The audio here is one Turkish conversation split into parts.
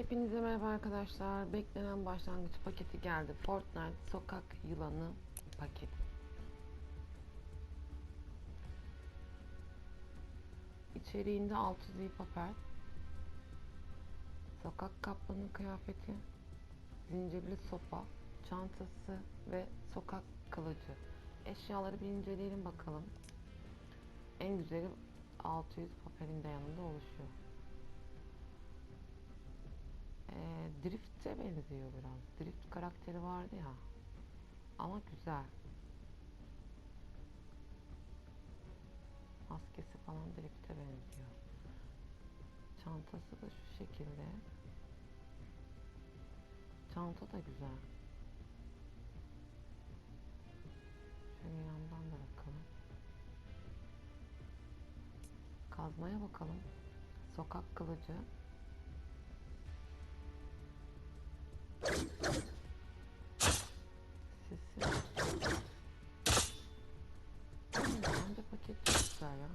Hepinize merhaba arkadaşlar. Beklenen başlangıç paketi geldi. Fortnite sokak yılanı paketi. İçeriğinde 600 iyi papel. Sokak kaplanı kıyafeti. Zincirli sopa. Çantası ve sokak kılıcı. Eşyaları bir inceleyelim bakalım. En güzeli 600 papelin de yanında oluşuyor. Drift'e benziyor biraz. Drift karakteri vardı ya. Ama güzel. Maskesi falan Drift'e benziyor. Çantası da şu şekilde. Çanta da güzel. Şöyle yandan da bakalım. Kazmaya bakalım. Sokak kılıcı. Ya.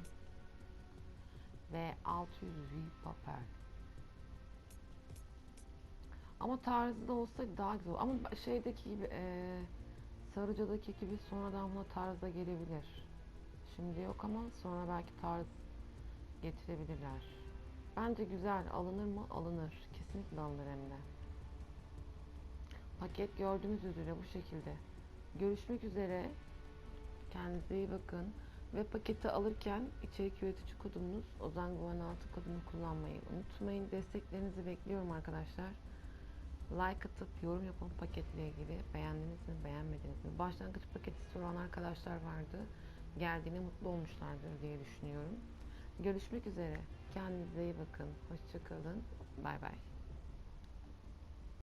Ve 600 V papel. Ama tarzı da olsaydı daha güzel. Ama şeydeki gibi e, Sarıca'daki gibi sonradan buna tarzda gelebilir. Şimdi yok ama sonra belki tarz getirebilirler. Bence güzel. Alınır mı? Alınır. Kesinlikle alınır hem de. Paket gördüğünüz üzere bu şekilde. Görüşmek üzere. Kendinize iyi bakın. Ve paketi alırken içerik üretici kodunuz Ozan Guan 6 kodunu kullanmayı unutmayın. Desteklerinizi bekliyorum arkadaşlar. Like atıp yorum yapın paketle ilgili. Beğendiniz mi, beğenmediniz mi? Başlangıç paketi soran arkadaşlar vardı. Geldiğine mutlu olmuşlardır diye düşünüyorum. Görüşmek üzere. Kendinize iyi bakın. Hoşçakalın. Bay bay.